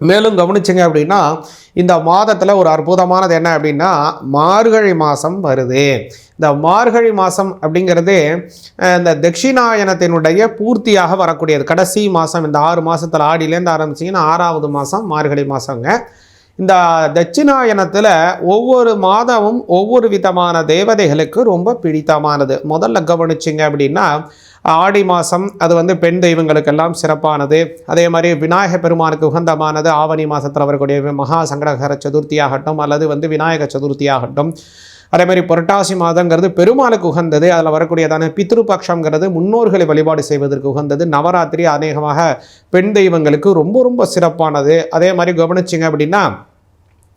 மேலும் கவனிச்சிங்க அப்படின்னா இந்த மாதத்தில் ஒரு அற்புதமானது என்ன அப்படின்னா மார்கழி மாதம் வருது. இந்த மார்கழி மாதம் அப்படிங்கிறது இந்த தட்சிணாயனத்தினுடைய பூர்த்தியாக வரக்கூடியது. கடைசி மாதம் இந்த ஆறு மாதத்தில் ஆடியிலேருந்து ஆரம்பிச்சிங்கன்னா ஆறாவது மாதம் மார்கழி மாதங்க இந்த தட்சிணாயனத்தில் ஒவ்வொரு மாதமும் ஒவ்வொரு விதமான தேவதைகளுக்கு ரொம்ப பிடித்தமானது. முதல்ல கவனிச்சிங்க அப்படின்னா ஆடி மாதம் அது வந்து பெண் தெய்வங்களுக்கெல்லாம் சிறப்பானது. அதே மாதிரி விநாயக பெருமானுக்கு உகந்தமானது ஆவணி மாதத்தில் வரக்கூடிய மகா சங்கடகர சதுர்த்தி ஆகட்டும் அல்லது வந்து விநாயக சதுர்த்தி ஆகட்டும் அதே மாதிரி புரட்டாசி மாதங்கிறது பெருமாளுக்கு உகந்தது. அதில் வரக்கூடியதான பித்ருபக்ஷங்கிறது முன்னோர்களை வழிபாடு செய்வதற்கு உகந்தது. நவராத்திரி அநேகமாக பெண் தெய்வங்களுக்கு ரொம்ப ரொம்ப சிறப்பானது. அதே மாதிரி கவனிச்சிங்க அப்படின்னா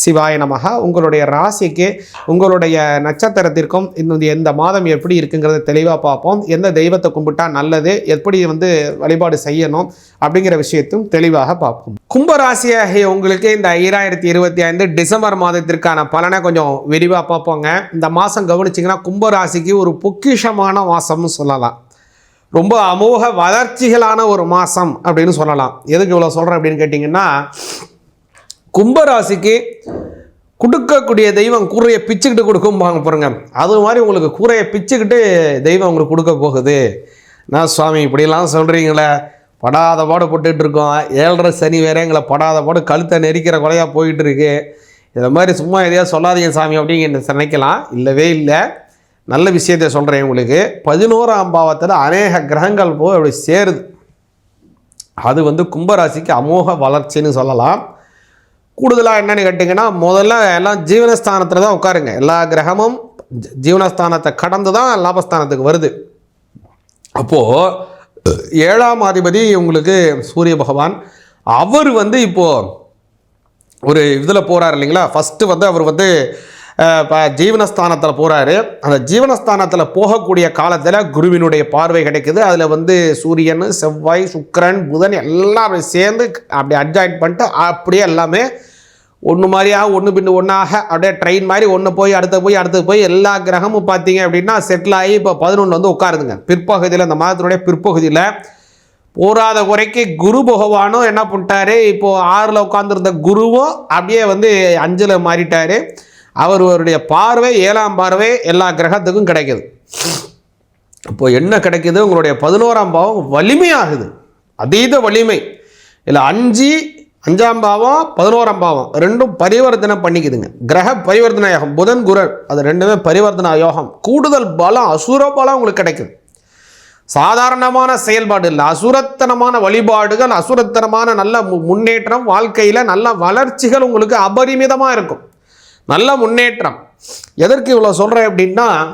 சிவாய நமக உங்களுடைய ராசிக்கு உங்களுடைய நட்சத்திரத்திற்கும் இந்த எந்த மாதம் எப்படி இருக்குங்கிறத தெளிவாக பார்ப்போம். எந்த தெய்வத்தை கும்பிட்டா நல்லது எப்படி வந்து வழிபாடு செய்யணும் அப்படிங்கிற விஷயத்தையும் தெளிவாக பார்ப்போம். கும்பராசியாகிய உங்களுக்கு இந்த ஈராயிரத்தி இருபத்தி ஐந்து டிசம்பர் மாதத்திற்கான பலனை கொஞ்சம் விரிவாக பார்ப்போங்க. இந்த மாதம் கவனிச்சிங்கன்னா கும்பராசிக்கு ஒரு பொக்கிஷமான மாதம்னு சொல்லலாம். ரொம்ப அமோக வளர்ச்சிகளான ஒரு மாதம் அப்படின்னு சொல்லலாம். எதுக்கு இவ்வளோ சொல்கிறேன் அப்படின்னு கேட்டிங்கன்னா கும்பராசிக்கு கொடுக்கக்கூடிய தெய்வம் கூரையை பிச்சுக்கிட்டு கொடுக்கும் கொடுக்கும்பாங்க பாருங்க அது மாதிரி உங்களுக்கு கூரையை பிச்சுக்கிட்டு தெய்வம் உங்களுக்கு கொடுக்க போகுது. நான் சுவாமி இப்படிலாம் சொல்கிறீங்களே படாத பாடு போட்டுட்டு இருக்கோம். ஏழரை சனி வேற எங்களை படாத பாடு கழுத்தை நெரிக்கிற கொலையாக போயிட்டு இருக்கு. இதை மாதிரி சும்மா எதையா சொல்லாதீங்க சாமி அப்படிங்கிற நினைக்கலாம். இல்லவே இல்லை. நல்ல விஷயத்தை சொல்கிறேன் உங்களுக்கு. பதினோராம் பாவத்தில் அநேக கிரகங்கள் போய் அப்படி சேருது. அது வந்து கும்பராசிக்கு அமோக வளர்ச்சின்னு சொல்லலாம். கூடுதலாக என்னன்னு கேட்டிங்கன்னா முதல்ல எல்லாம் ஜீவனஸ்தானத்தில் தான் உட்காருங்க. எல்லா கிரகமும் ஜீவனஸ்தானத்தை கடந்து தான் லாபஸ்தானத்துக்கு வருது. அப்போது ஏழாம் அதிபதி உங்களுக்கு சூரிய பகவான். அவர் வந்து இப்போது ஒரு இதில் போகிறார் இல்லைங்களா? ஃபஸ்ட்டு வந்து அவர் வந்து இப்போ ஜீவனஸ்தானத்தில் போகிறாரு அந்த ஜீவனஸ்தானத்தில் போகக்கூடிய காலத்தில் குருவினுடைய பார்வை கிடைக்குது. அதில் வந்து சூரியன் செவ்வாய் சுக்கிரன் புதன் எல்லாம் சேர்ந்து அப்படி அட்ஜாயின் பண்ணிட்டு அப்படியே எல்லாமே ஒன்று மாதிரியாக ஒன்று பின்னு ஒன்றாக அப்படியே ட்ரெயின் மாதிரி ஒன்று போய் அடுத்து போய் அடுத்து போய் எல்லா கிரகமும் பார்த்தீங்க அப்படின்னா செட்டில் ஆகி இப்போ பதினொன்று வந்து உட்காருதுங்க. பிற்பகுதியில் இந்த மாதத்தினுடைய பிற்பகுதியில் போராத குறைக்கு குரு பகவானும் என்ன பண்ணிட்டாரு? இப்போது ஆறில் உட்காந்துருந்த குருவும் அப்படியே வந்து அஞ்சில் மாறிட்டார். அவருடைய பார்வை ஏழாம் பார்வை எல்லா கிரகத்துக்கும் கிடைக்குது. இப்போ என்ன கிடைக்குது? உங்களுடைய பதினோராம் பாவம் வலிமையாகுது. அதீத வலிமை. இல்லை அஞ்சு அஞ்சாம் பாவம் பதினோராம் பாவம். ரெண்டும் பரிவர்த்தனை பண்ணிக்குதுங்க. கிரக பரிவர்த்தனை யோகம் புதன் குரல். அது ரெண்டுமே பரிவர்த்தனை யோகம். கூடுதல் பலம் அசுர பலம் உங்களுக்கு கிடைக்குது. சாதாரணமான செயல்பாடு இல்லை. அசுரத்தனமான வழிபாடுகள் அசுரத்தனமான நல்ல மு- முன்னேற்றம் வாழ்க்கையில் நல்ல வளர்ச்சிகள் உங்களுக்கு அபரிமிதமாக இருக்கும். நல்ல முன்னேற்றம். எதற்கு இவ்வளோ சொல்கிறேன் அப்படின்னா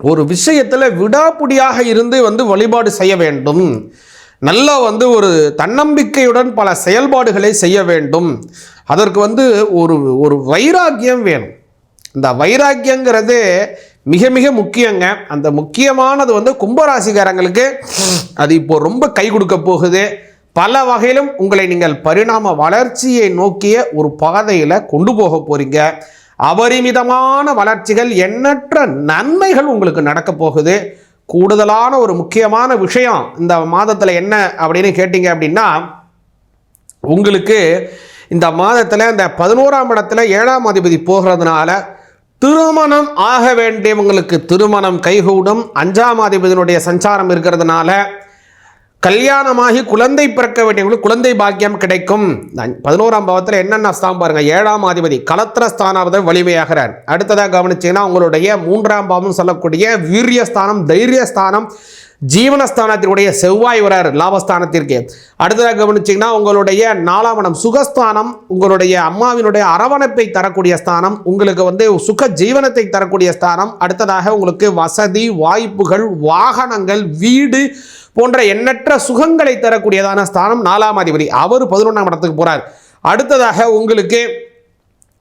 ஒரு விஷயத்தில் விடாப்புடியாக இருந்து வந்து வழிபாடு செய்ய வேண்டும். நல்லா வந்து ஒரு தன்னம்பிக்கையுடன் பல செயல்பாடுகளை செய்ய வேண்டும். அதற்கு வந்து ஒரு ஒரு வைராக்கியம் வேணும். இந்த வைராக்கியங்கிறது மிக மிக முக்கியங்க. அந்த முக்கியமானது வந்து கும்பராசிக்காரங்களுக்கு அது இப்போ ரொம்ப கை கொடுக்க போகுது. பல வகையிலும் உங்களை நீங்கள் பரிணாம வளர்ச்சியை நோக்கிய ஒரு பாதையில் கொண்டு போக போறீங்க. அபரிமிதமான வளர்ச்சிகள் எண்ணற்ற நன்மைகள் உங்களுக்கு நடக்க போகுது. கூடுதலான ஒரு முக்கியமான விஷயம் இந்த மாதத்தில் என்ன அப்படின்னு கேட்டிங்க அப்படின்னா உங்களுக்கு இந்த மாதத்தில் இந்த பதினோராம் இடத்துல ஏழாம் அதிபதி போகிறதுனால திருமணம் ஆக வேண்டியவங்களுக்கு திருமணம் கைகூடும். அஞ்சாம் அதிபதியினுடைய சஞ்சாரம் இருக்கிறதுனால கல்யாணமாகி குழந்தை பிறக்க வேண்டியவங்களுக்கு குழந்தை பாக்கியம் கிடைக்கும். நான் பதினோராம் பாவத்தில் என்னென்ன ஸ்தானம் பாருங்க. ஏழாம் அதிபதி கலத்திர ஸ்தானாவது வலிமையாகிறார். அடுத்ததாக கவனிச்சீங்கன்னா உங்களுடைய மூன்றாம் பாவம் சொல்லக்கூடிய வீரியஸ்தானம் தைரியஸ்தானம் ஜீவனஸ்தானத்தினுடைய செவ்வாய் வரார் லாபஸ்தானத்திற்கு. அடுத்ததாக கவனிச்சிங்கன்னா உங்களுடைய நாலாம் இடம் சுகஸ்தானம் உங்களுடைய அம்மாவினுடைய அரவணைப்பை தரக்கூடிய ஸ்தானம் உங்களுக்கு வந்து சுக ஜீவனத்தை தரக்கூடிய ஸ்தானம் அடுத்ததாக உங்களுக்கு வசதி வாய்ப்புகள் வாகனங்கள் வீடு போன்ற எண்ணற்ற சுகங்களை தரக்கூடியதான ஸ்தானம் நாலாம் அதிபதி. அவர் பதினொன்றாம் இடத்துக்கு போகிறார் அடுத்ததாக உங்களுக்கு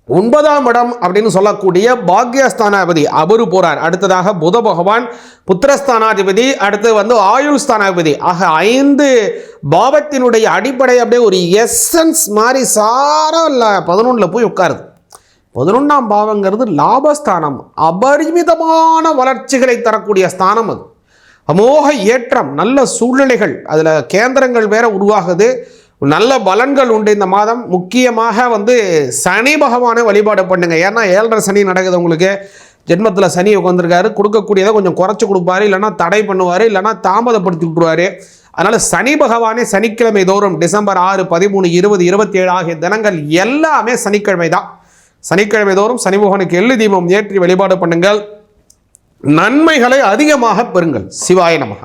ஒன்பதாம் இடம் அப்படின்னு சொல்லக்கூடிய பாக்யஸ்தானாதிபதி அவரு போறார். அடுத்ததாக புத பகவான் புத்திரஸ்தானாதிபதி அடுத்து வந்து ஆயுள் ஸ்தானாதிபதி ஆக ஐந்து பாவத்தினுடைய அடிப்படை அப்படியே ஒரு எசன்ஸ் மாதிரி சாரம் இல்லை பதினொன்றில் போய் உட்காருது. பதினொன்றாம் பாவங்கிறது லாபஸ்தானம். அபரிமிதமான வளர்ச்சிகளை தரக்கூடிய ஸ்தானம் அது. அமோக ஏற்றம் நல்ல சூழ்நிலைகள். அதில் கேந்திரங்கள் வேற உருவாகுது. நல்ல பலன்கள் உண்டு இந்த மாதம். முக்கியமாக வந்து சனி பகவானை வழிபாடு பண்ணுங்க. ஏன்னா ஏழரை சனி நடக்குது உங்களுக்கு. ஜென்மத்தில் சனி உட்காந்துருக்காரு கொடுக்கக்கூடியதை கொஞ்சம் குறைச்சி கொடுப்பாரு. இல்லைன்னா தடை பண்ணுவார். இல்லைன்னா தாமதப்படுத்தி விட்டுருவார் அதனால் சனி பகவானே சனிக்கிழமை தோறும் டிசம்பர் ஆறு பதிமூணு இருபது இருபத்தி ஏழு ஆகிய தினங்கள் எல்லாமே சனிக்கிழமை தான். சனிக்கிழமை தோறும் சனி பகவானுக்கு எள்ளு தீபம் ஏற்றி வழிபாடு பண்ணுங்கள். நன்மைகளை அதிகமாக பெறுங்கள். சிவாய நமக.